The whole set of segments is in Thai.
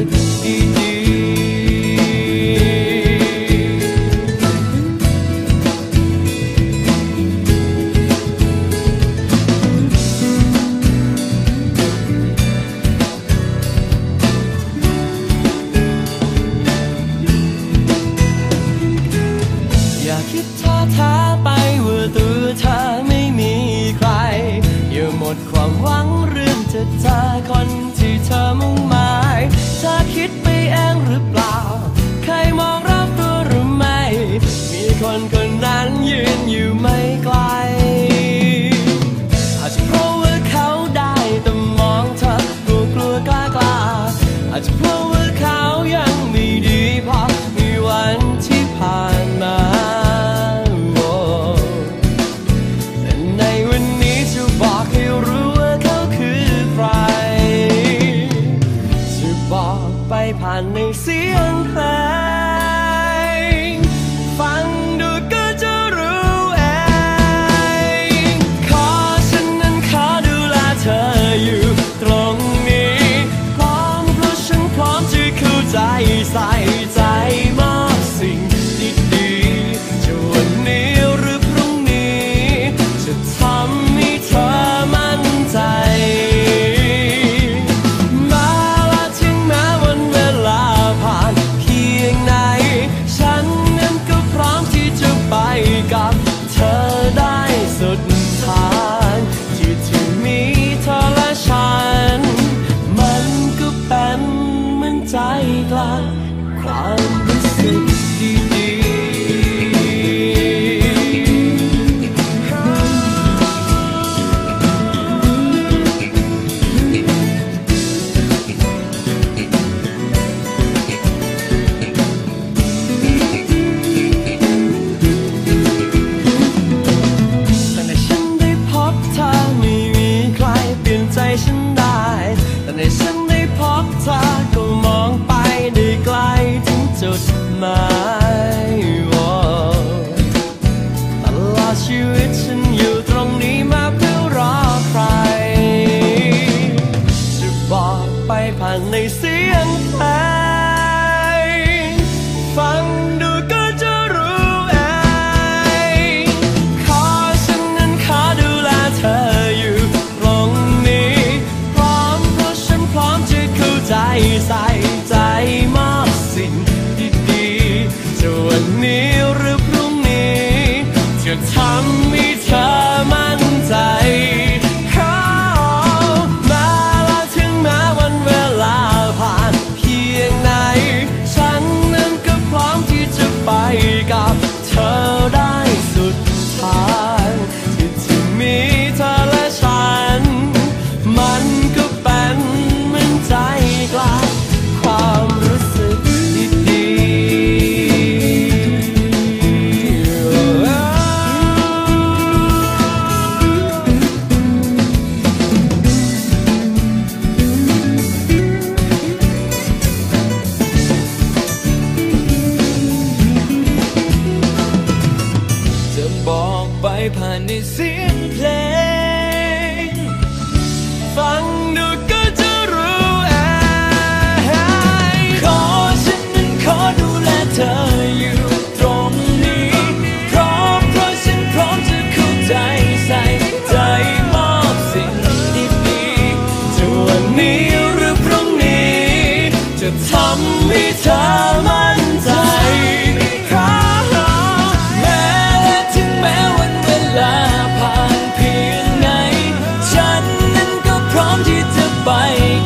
ก คิดท้อท้าไปว่าตัวเธอไม่มีใคร อย่าหมดความหวังเรื่องจะเธอคนที่เธอมุ่ง ในเสียงเพลง my world I lost you, it's มีเ满载 pani si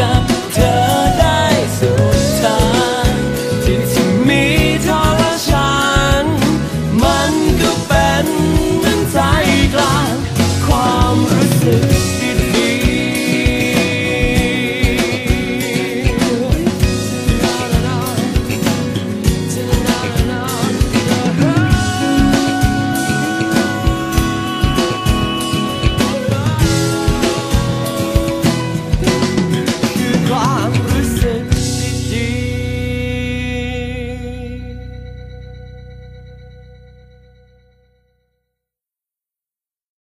chega.